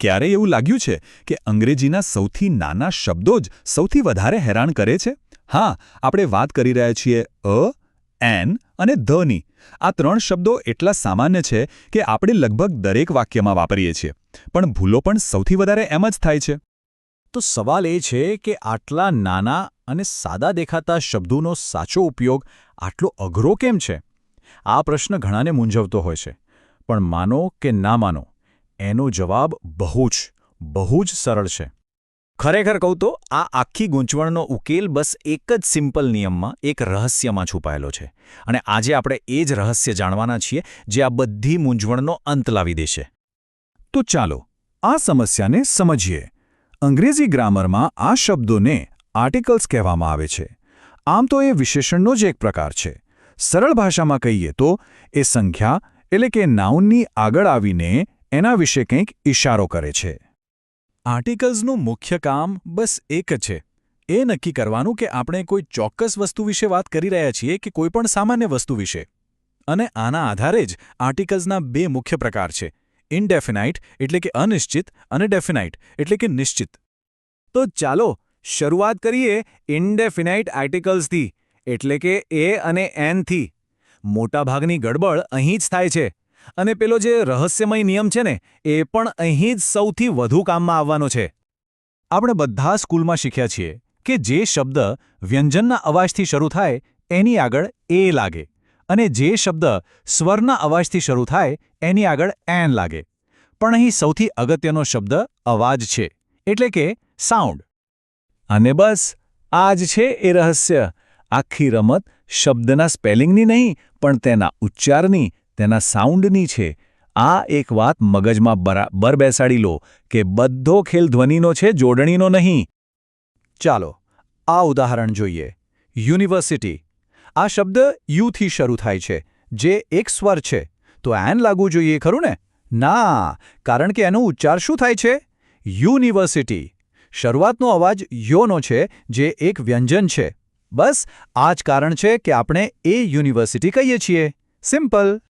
ક્યારેય એવું લાગ્યું છે કે અંગ્રેજીના સૌથી નાના શબ્દો જ સૌથી વધારે હેરાન કરે છે? હા, આપણે વાત કરી રહ્યા છીએ અ, એન અને ધની. આ ત્રણ શબ્દો એટલા સામાન્ય છે કે આપણે લગભગ દરેક વાક્યમાં વાપરીએ છીએ, પણ ભૂલો પણ સૌથી વધારે એમ જ થાય છે. તો સવાલ એ છે કે આટલા નાના અને સાદા દેખાતા શબ્દોનો સાચો ઉપયોગ આટલો અઘરો કેમ છે? આ પ્રશ્ન ઘણાને મૂંઝવતો હોય છે, પણ માનો કે ના માનો એનો જવાબ બહુ જ બહુ જ સરળ છે. ખરેખર કહું તો, આ આખી ગૂંચવણનો ઉકેલ બસ એક જ સિમ્પલ નિયમમાં, એક રહસ્યમાં છુપાયેલો છે. અને આજે આપણે એ જ રહસ્ય જાણવાના છીએ, જે આ બધી મૂંઝવણનો અંત લાવી દેશે. તો ચાલો, આ સમસ્યાને સમજીએ. અંગ્રેજી ગ્રામરમાં આ શબ્દોને આર્ટિકલ્સ કહેવામાં આવે છે. આમ તો એ વિશેષણનો જ એક પ્રકાર છે. સરળ ભાષામાં કહીએ તો, એ સંખ્યા, એટલે કે નાઉનની આગળ આવીને એના વિશે કંઈક ઇશારો કરે છે. આર્ટિકલ્સનું મુખ્ય કામ બસ એક જ છે. એ નક્કી કરવાનું કે આપણે કોઈ ચોક્કસ વસ્તુ વિશે વાત કરી રહ્યા છીએ કે કોઈ પણ સામાન્ય વસ્તુ વિશે. અને આના આધારે જ આર્ટિકલ્સના બે મુખ્ય પ્રકાર છે. ઇનડેફિનાઇટ એટલે કે અનિશ્ચિત અને ડેફિનાઇટ એટલે કે નિશ્ચિત. તો ચાલો શરૂઆત કરીએ ઇનડેફિનાઇટ આર્ટિકલ્સથી, એટલે કે એ અને એનથી. મોટાભાગની ગડબડ અહીં જ થાય છે. અને પેલો જે રહસ્યમય નિયમ છે ને, એ પણ અહીં જ સૌથી વધુ કામમાં આવવાનો છે. આપણે બધા સ્કૂલમાં શીખ્યા છીએ કે જે શબ્દ વ્યંજનના અવાજથી શરૂ થાય, એની આગળ એ લાગે. અને જે શબ્દ સ્વરના અવાજથી શરૂ થાય, એની આગળ એન લાગે. પણ અહીં સૌથી અગત્યનો શબ્દ અવાજ છે, એટલે કે સાઉન્ડ અને બસ આ જ છે એ રહસ્ય. આખી રમત શબ્દના સ્પેલિંગની નહીં, પણ તેના ઉચ્ચારની તેના સાઉન્ડની છે. આ એક વાત મગજમાં બરાબર બેસાડી લો કે બધો ખેલ ધ્વનિનો છે, જોડણીનો નહીં. ચાલો, આ ઉદાહરણ જોઈએ. યુનિવર્સિટી. આ શબ્દ યુથી શરૂ થાય છે, જે એક સ્વર છે. તો એન લાગવું જોઈએ, ખરું ને? ના, કારણ કે એનો ઉચ્ચાર શું થાય છે? યુનિવર્સિટી. શરૂઆતનો અવાજ યોનો છે, જે એક વ્યંજન છે. બસ, આ જ કારણ છે કે આપણે એ યુનિવર્સિટી કહીએ છીએ. સિમ્પલ.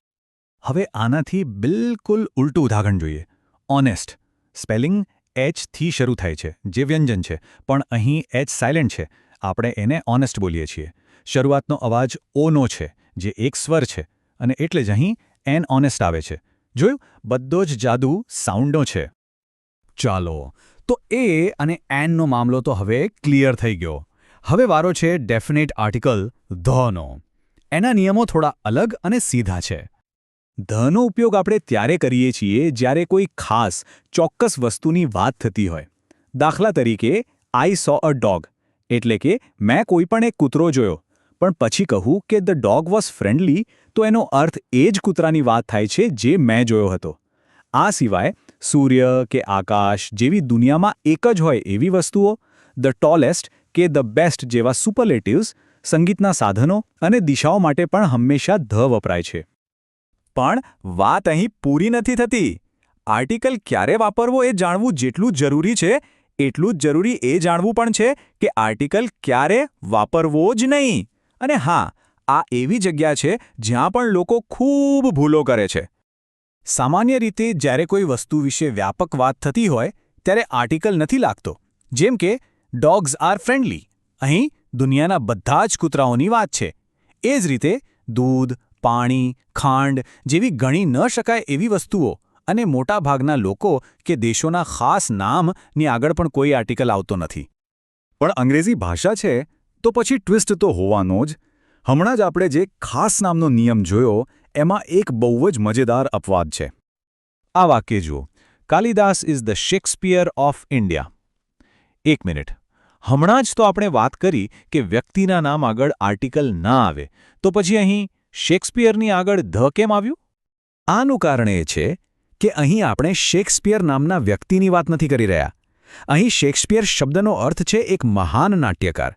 હવે આનાથી બિલકુલ ઉલટું ઉદાહરણ જોઈએ. ઓનેસ્ટ સ્પેલિંગ એચથી શરૂ થાય છે, જે વ્યંજન છે, પણ અહીં એચ સાયલેન્ટ છે. આપણે એને ઓનેસ્ટ બોલીએ છીએ. શરૂઆતનો અવાજ ઓનો છે, જે એક સ્વર છે, અને એટલે જ અહીં એન ઓનેસ્ટ આવે છે. જોયું? બધો જ જાદુ સાઉન્ડનો છે. ચાલો, તો એ અને એનનો મામલો તો હવે ક્લિયર થઈ ગયો. હવે વારો છે ડેફિનેટ આર્ટિકલ ધનો એના નિયમો થોડા અલગ અને સીધા છે. ધનો ઉપયોગ આપણે ત્યારે કરીએ છીએ જ્યારે કોઈ ખાસ, ચોક્કસ વસ્તુની વાત થતી હોય. દાખલા તરીકે આઈ સો અ ડોગ એટલે કે, મેં કોઈ પણ એક કૂતરો જોયો. પણ પછી કહું કે ધ ડોગ વોઝ ફ્રેન્ડલી તો એનો અર્થ એ જ કૂતરાની વાત થાય છે જે મેં જોયો હતો. આ સિવાય, સૂર્ય કે આકાશ જેવી દુનિયામાં એક જ હોય એવી વસ્તુઓ ધ ટોલેસ્ટ કે ધ બેસ્ટ જેવા સુપરલેટિવ્સ સંગીતના સાધનો અને દિશાઓ માટે પણ હંમેશા ધ વપરાય છે. પણ વાત અહીં પૂરી નથી થતી. આર્ટિકલ ક્યારે વાપરવો એ જાણવું જેટલું જરૂરી છે, એટલું જ જરૂરી એ જાણવું પણ છે કે આર્ટિકલ ક્યારે વાપરવો જ નહીં. અને હા, આ એવી જગ્યા છે જ્યાં પણ લોકો ખૂબ ભૂલો કરે છે. સામાન્ય રીતે જ્યારે કોઈ વસ્તુ વિશે વ્યાપક વાત થતી હોય, ત્યારે આર્ટિકલ નથી લાગતો. જેમ કે ડોગ્સ આર ફ્રેન્ડલી અહીં દુનિયાના બધા જ કૂતરાઓની વાત છે. એ જ રીતે દૂધ પાણી, ખાંડ જેવી ગણી ન શકાય એવી વસ્તુઓ અને મોટાભાગના લોકો કે દેશોના ખાસ નામની આગળ પણ કોઈ આર્ટિકલ આવતો નથી. પણ અંગ્રેજી ભાષા છે તો પછી ટ્વિસ્ટ તો હોવાનો જ. હમણાં જ આપણે જે ખાસ નામનો નિયમ જોયો, એમાં એક બહુ જ મજેદાર અપવાદ છે. આ વાક્ય જુઓ. Kalidas is the Shakespeare of India. એક મિનિટ. હમણાં જ તો આપણે વાત કરી કે વ્યક્તિના નામ આગળ આર્ટિકલ ના આવે. તો પછી અહીં શેક્સપિયરની આગળ ધ કેમ આવ્યું? આનું કારણ એ છે કે અહીં આપણે શેક્સપિયર નામના વ્યક્તિની વાત નથી કરી રહ્યા. અહીં શેક્સપિયર શબ્દનો અર્થ છે એક મહાન નાટ્યકાર.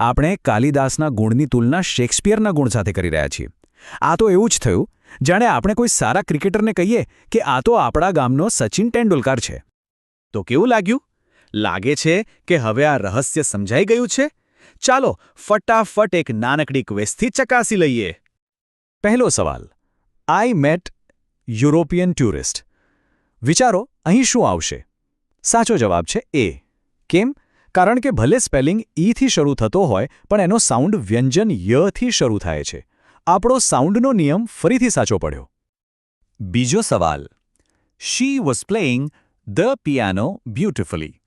આપણે કાલિદાસના ગુણની તુલના શેક્સપિયરના ગુણ સાથે કરી રહ્યા છીએ. આ તો એવું જ થયું, જાણે આપણે કોઈ સારા ક્રિકેટરને કહીએ કે આ તો આપણા ગામનો સચિન તેંડુલકર છે. તો કેવું લાગ્યું? લાગે છે કે હવે આ રહસ્ય સમજાઈ ગયું છે? ચાલો ફટાફટ એક નાનકડી ક્વેસ્થી ચકાસી લઈએ. પહેલો સવાલ આઈ મેટ યુરોપિયન ટુરિસ્ટ વિચારો, અહીં શું આવશે? સાચો જવાબ છે એ કેમ? કારણ કે ભલે સ્પેલિંગ ઈથી શરૂ થતો હોય, પણ એનો સાઉન્ડ વ્યંજન યથી શરૂ થાય છે. આપણો સાઉન્ડનો નિયમ ફરીથી સાચો પડ્યો. બીજો સવાલ she was playing the piano beautifully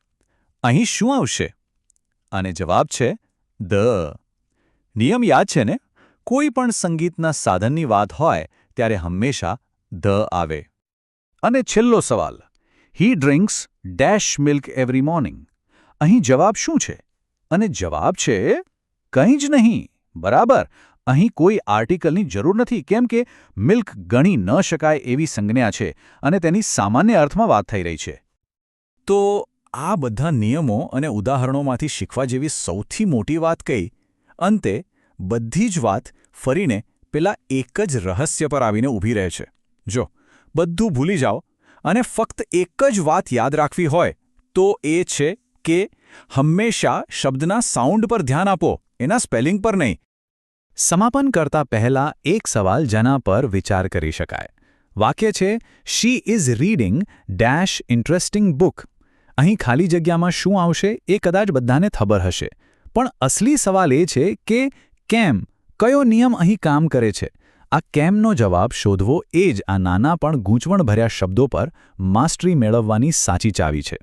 અહીં શું આવશે? અને જવાબ છે ધ. નિયમ યાદ છે ને? કોઈ પણ સંગીતના સાધનની વાત હોય, ત્યારે હંમેશા ધ આવે. અને છેલ્લો સવાલ. He drinks dash milk every morning અહીં જવાબ શું છે? અને જવાબ છે, કંઈ જ નહીં. બરાબર. અહીં કોઈ આર્ટિકલની જરૂર નથી, કેમ કે મિલ્ક ગણી ન શકાય એવી સંજ્ઞા છે અને તેની સામાન્ય અર્થમાં વાત થઈ રહી છે. તો આ બધા નિયમો અને ઉદાહરણોમાંથી શીખવા જેવી સૌથી મોટી વાત કઈ? અંતે, બધી જ વાત ફરીને પેલા એક જ રહસ્ય પર આવીને ઊભી રહે છે. જો, બધું ભૂલી જાઓ અને ફક્ત એક જ વાત યાદ રાખવી હોય તો એ છે કે હંમેશા શબ્દના સાઉન્ડ પર ધ્યાન આપો, એના સ્પેલિંગ પર નહીં. સમાપન કરતા પહેલા એક સવાલ જેના પર વિચાર કરી શકાય. વાક્ય છે she is reading dash interesting book અહીં ખાલી જગ્યામાં શું આવશે એ કદાચ બધાને ખબર હશે. પણ અસલી સવાલ એ છે કે કેમ? કયો નિયમ અહીં કામ કરે છે? આ કેમનો જવાબ શોધવો એ જ આ નાના પણ ગૂંચવણભર્યા શબ્દો પર માસ્ટરી મેળવવાની સાચી ચાવી છે.